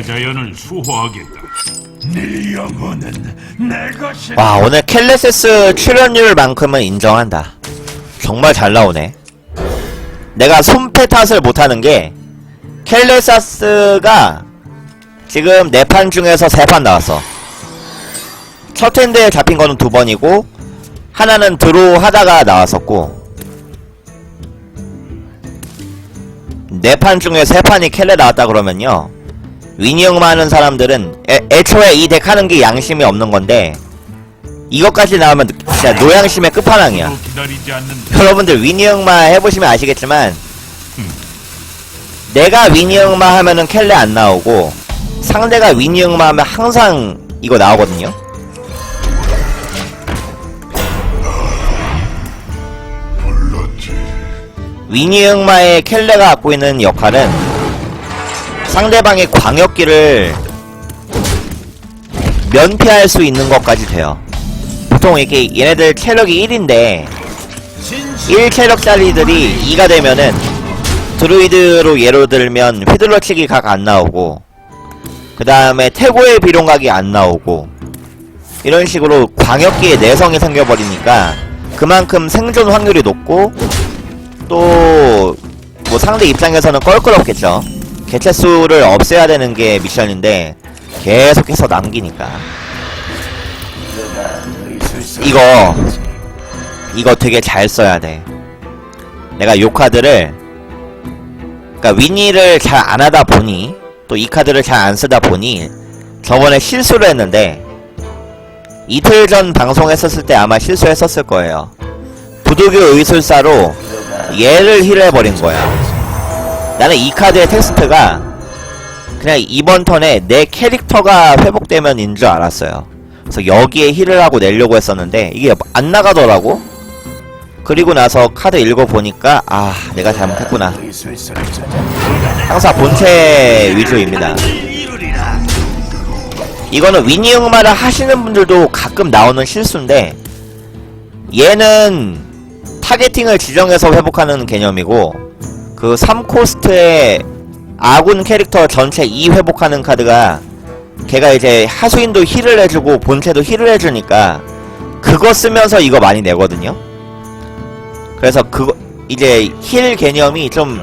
내가 대자연을 수호하겠다. 네 영혼은 내 것이 와 오늘 켈레세스 출연률만큼은 인정한다. 정말 잘 나오네. 내가 손패 탓을 못하는 게 켈레사스가 지금 네 판 중에서 세 판 나왔어. 첫 핸드에 잡힌 거는 두 번이고 하나는 드로 하다가 나왔었고 네 판 중에 세 판이 켈레 나왔다 그러면요 위니형만 하는 사람들은 애, 애초에 이 덱 하는 게 양심이 없는 건데 이것까지 나오면 진짜 노양심의 끝판왕이야. 않는 여러분들 위니형만 해보시면 아시겠지만 내가 위니형만 하면은 켈레 안 나오고 상대가 위니형만 하면 항상 이거 나오거든요. 위니응마의 켈레가 갖고 있는 역할은 상대방의 광역기를 면피할 수 있는 것까지 돼요. 보통 이게 얘네들 체력이 1인데 1 체력짜리들이 2가 되면은 드루이드로 예로 들면 휘둘러치기 각 안 나오고 그 다음에 태고의 비룡각이 안 나오고 이런 식으로 광역기의 내성이 생겨버리니까 그만큼 생존 확률이 높고 또 뭐 상대 입장에서는 껄끄럽겠죠. 개체 수를 없애야 되는 게 미션인데 계속해서 남기니까 이거 이거 되게 잘 써야 돼. 내가 요 카드를 그러니까 위니를 잘 안 하다 보니 또 이 카드를 잘 안 쓰다 보니 저번에 실수를 했는데 이틀 전 방송했었을 때 아마 실수했었을 거예요. 부두교 의술사로 얘를 힐해버린 거야. 나는 이 카드의 텍스트가 그냥 이번 턴에 내 캐릭터가 회복되면인 줄 알았어요. 그래서 여기에 힐을 하고 내려고 했었는데 이게 안 나가더라고. 그리고 나서 카드 읽어보니까 아 내가 잘못했구나. 항상 본체 위주입니다. 이거는 위니응마를 하시는 분들도 가끔 나오는 실수인데 얘는 타겟팅을 지정해서 회복하는 개념이고 그 3코스트의 아군 캐릭터 전체 2 회복하는 카드가 걔가 이제 하수인도 힐을 해주고 본체도 힐을 해주니까 그거 쓰면서 이거 많이 내거든요. 그래서 그거 이제 힐 개념이 좀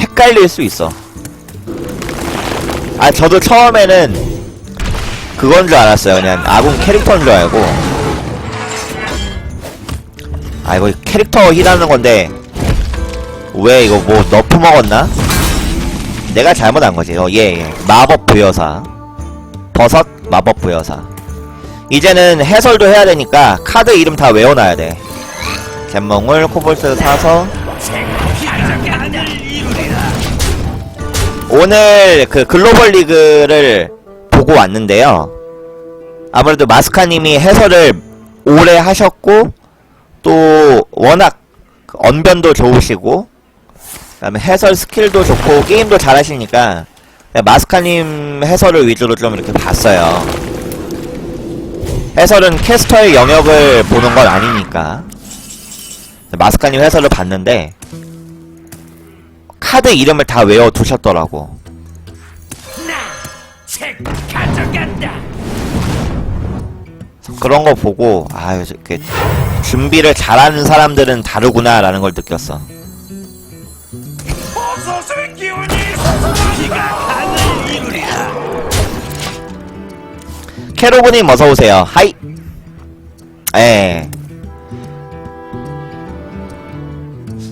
헷갈릴 수 있어. 아 저도 처음에는 그건 줄 알았어요. 그냥 아군 캐릭터인 줄 알고. 아 이거 캐릭터 힐하는 건데 왜 이거 뭐 너프 먹었나? 내가 잘못한 거지. 어, 예, 예. 마법 부여사. 버섯 마법 부여사. 이제는 해설도 해야 되니까 카드 이름 다 외워놔야 돼. 잼몽을 코볼트 사서 오늘 그 글로벌 리그를 보고 왔는데요. 아무래도 마스카님이 해설을 오래 하셨고 또 워낙 언변도 좋으시고 그다음에 해설 스킬도 좋고 게임도 잘하시니까 마스카님 해설을 위주로 좀 이렇게 봤어요. 해설은 캐스터의 영역을 보는 건 아니니까 마스카님 해설을 봤는데 카드 이름을 다 외워 두셨더라고. 그런 거 보고 아유 이렇게 준비를 잘하는 사람들은 다르구나라는 걸 느꼈어. 캐로그님 어서 오세요. 하이. 에.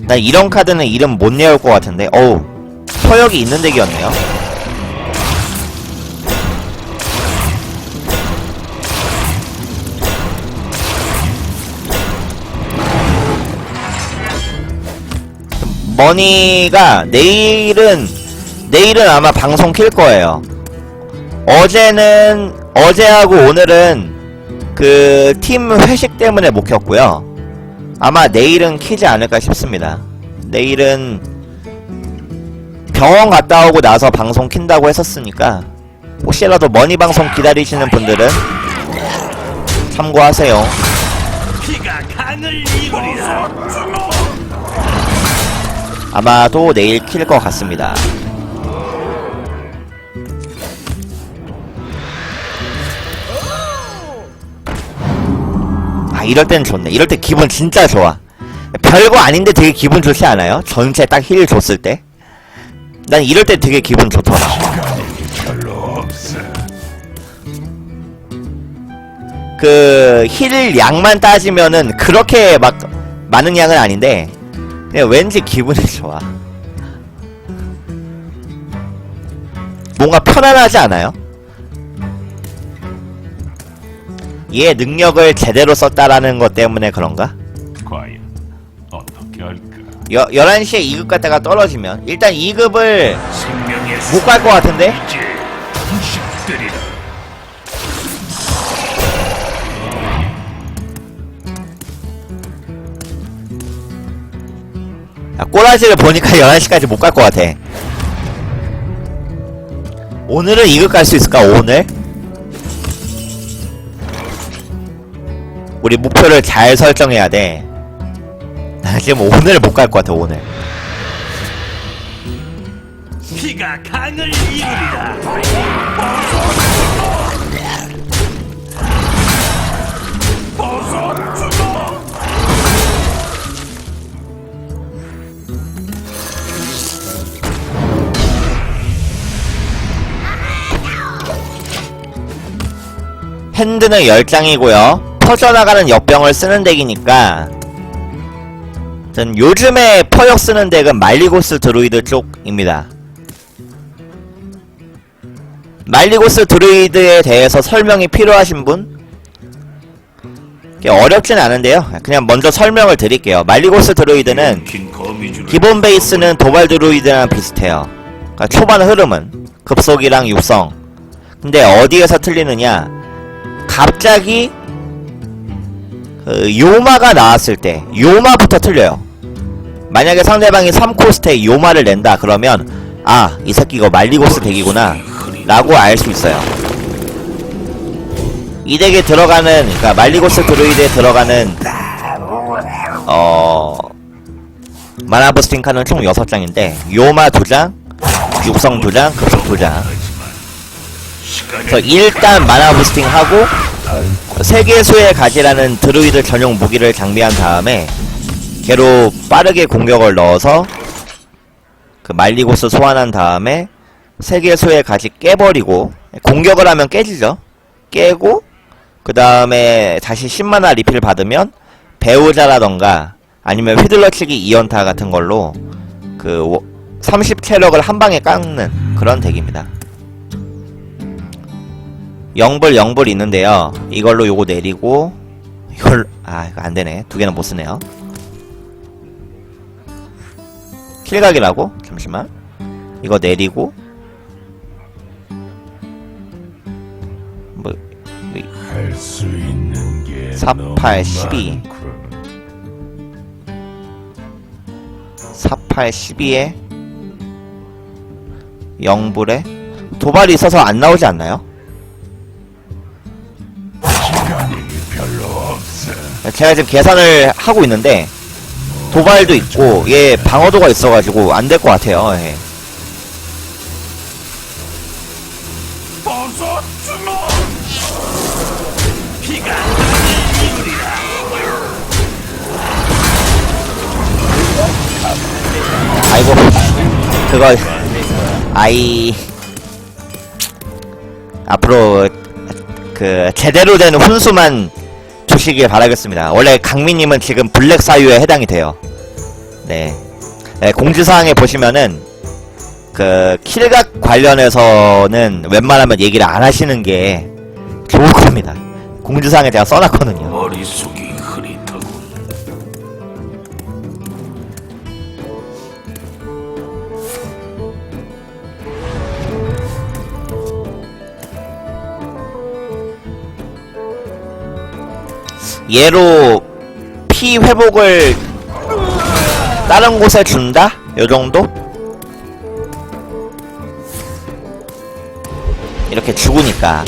난 이런 카드는 이름 못 내올 것 같은데. 어우. 서역이 있는 덱이었네요. 머니가 내일은 내일은 아마 방송 킬 거예요. 어제는 어제하고 오늘은 그 팀 회식 때문에 못 켰고요. 아마 내일은 키지 않을까 싶습니다. 내일은 병원 갔다 오고 나서 방송 킨다고 했었으니까 혹시라도 머니 방송 기다리시는 분들은 참고하세요. 아마도 내일 킬 것 같습니다. 아 이럴 땐 좋네. 이럴 때 기분 진짜 좋아. 별거 아닌데 되게 기분 좋지 않아요? 전체 딱 힐 줬을 때. 난 이럴 때 되게 기분 좋더라. 그 힐 양만 따지면은 그렇게 막 많은 양은 아닌데 그냥 왠지 기분이 좋아. 뭔가 편안하지 않아요? 얘 능력을 제대로 썼다라는 것 때문에 그런가? 과연 어떻게 할까? 여, 11시에 2급 갔다가 떨어지면 일단 2급을 생명의 못 갈 것 같은데? 이제. 야, 꼬라지를 보니까 11시까지 못 갈 것 같아. 오늘은 2급 갈 수 있을까, 오늘? 우리 목표를 잘 설정해야 돼. 나 지금 오늘 못 갈 것 같아, 오늘. 피가 강을 이루리라. 핸드는 10장이고요. 퍼져나가는 역병을 쓰는 덱이니까 전 요즘에 퍼역 쓰는 덱은 말리고스 드루이드 쪽입니다. 말리고스 드루이드에 대해서 설명이 필요하신 분? 어렵진 않은데요. 그냥 먼저 설명을 드릴게요. 말리고스 드루이드는 기본 베이스는 도발 드루이드랑 비슷해요. 그러니까 초반 흐름은 급속이랑 육성. 근데 어디에서 틀리느냐? 갑자기 그 요마가 나왔을 때 요마부터 틀려요. 만약에 상대방이 3코스트에 요마를 낸다 그러면 아 이 새끼 이거 말리고스 덱이구나 라고 알 수 있어요. 이 덱에 들어가는 그러니까 말리고스 드루이드에 들어가는 어 마나 부스팅 카드는 총 6장인데 요마 2장, 육성 2장, 급속 2장 그래서 일단 마나 부스팅 하고 세계수의 가지라는 드루이드 전용 무기를 장비한 다음에 걔로 빠르게 공격을 넣어서 그 말리고스 소환한 다음에 세계수의 가지 깨버리고 공격을 하면 깨지죠 깨고 그 다음에 다시 10만화 리필 받으면 배우자라던가 아니면 휘둘러치기 2연타 같은 걸로 그 30체력을 한 방에 깎는 그런 덱입니다. 영불 영불 있는데요. 이걸로 요거 내리고 이걸 아 이거 안 되네. 두 개는 못 쓰네요. 킬각이라고? 잠시만. 이거 내리고 뭐할수 있는 게 48, 12. 48, 12에 영불에 도발이 있어서 안 나오지 않나요? 제가 지금 계산을 하고 있는데 도발도 있고 얘 방어도가 있어가지고 안 될 것 같아요. 예. 아이고 그거 아이 앞으로 그 제대로 된 훈수만 주시길 바라겠습니다. 원래 강민님은 지금 블랙 사유에 해당이 돼요. 네, 네 공지사항에 보시면은 그 킬각 관련해서는 웬만하면 얘기를 안 하시는 게 좋을 겁니다. 공지사항에 제가 써놨거든요. 머릿속이 얘로 피 회복을 다른 곳에 준다? 요 정도? 이렇게 죽으니까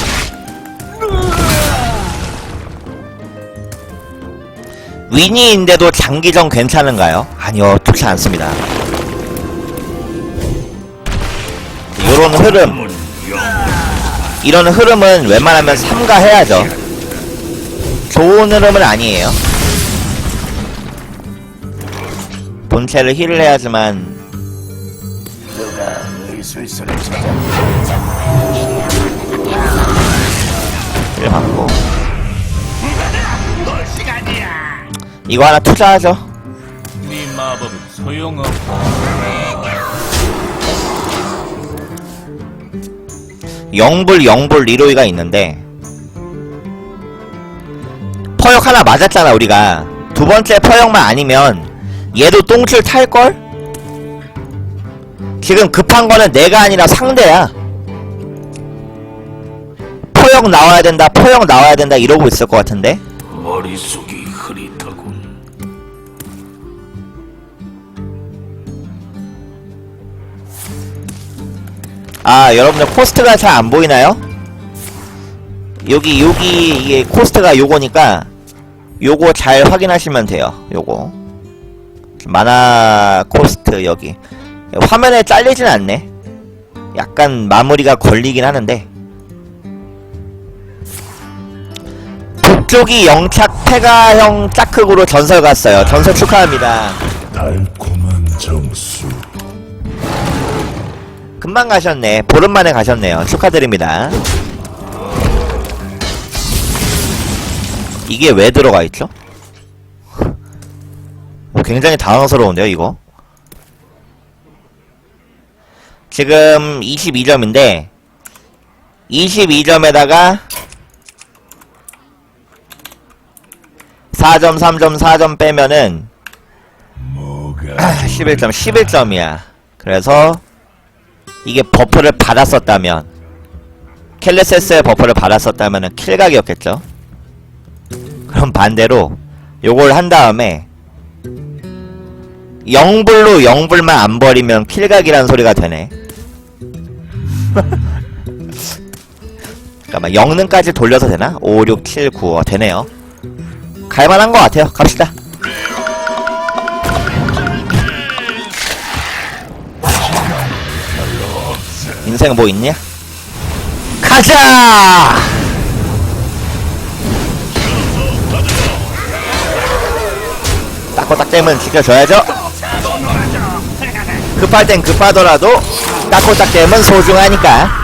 위니인데도 장기전 괜찮은가요? 아니요, 좋지 않습니다. 요런 흐름, 이런 흐름은 웬만하면 삼가해야죠. 좋은 흐름은 아니에요. 본체를 힐을 해야지만 누가 의술수를 찾아 힐 받고 이거 하나 투자하죠. 네 마법은 소용없고 영불 영불 리로이가 있는데 퍼역 하나 맞았잖아 우리가 두 번째 퍼역만 아니면 얘도 똥줄 탈걸? 지금 급한 거는 내가 아니라 상대야 퍼역 나와야 된다 퍼역 나와야 된다 이러고 있을 것 같은데 머릿속이 흐릿하군 아 여러분들 코스트가 잘 안 보이나요? 여기 여기 이게 코스트가 요거니까 요거 잘 확인하시면 돼요 요거. 만화 코스트 여기. 화면에 잘리진 않네. 약간 마무리가 걸리긴 하는데. 북쪽이 영착 폐가형 짝흑으로 전설 갔어요. 전설 축하합니다. 달콤한 정수. 금방 가셨네. 보름 만에 가셨네요. 축하드립니다 이게 왜 들어가 있죠? 어, 굉장히 당황스러운데요 이거? 지금 22점인데 22점에다가 4점 3점 4점 빼면은 뭐가 11점 11점이야. 그래서 이게 버프를 받았었다면 켈레세스의 버프를 받았었다면 킬각이었겠죠 그럼 반대로 요걸 한 다음에 영불로 영불만 안 버리면 킬각이라는 소리가 되네 잠깐만 영능까지 돌려서 되나? 5, 6, 7, 9 어, 되네요 갈만한 것 같아요 갑시다 인생 뭐 있냐? 가자! 딱댐은 지켜줘야죠. 급할 땐 급하더라도 따꼬딱댐은 소중하니까.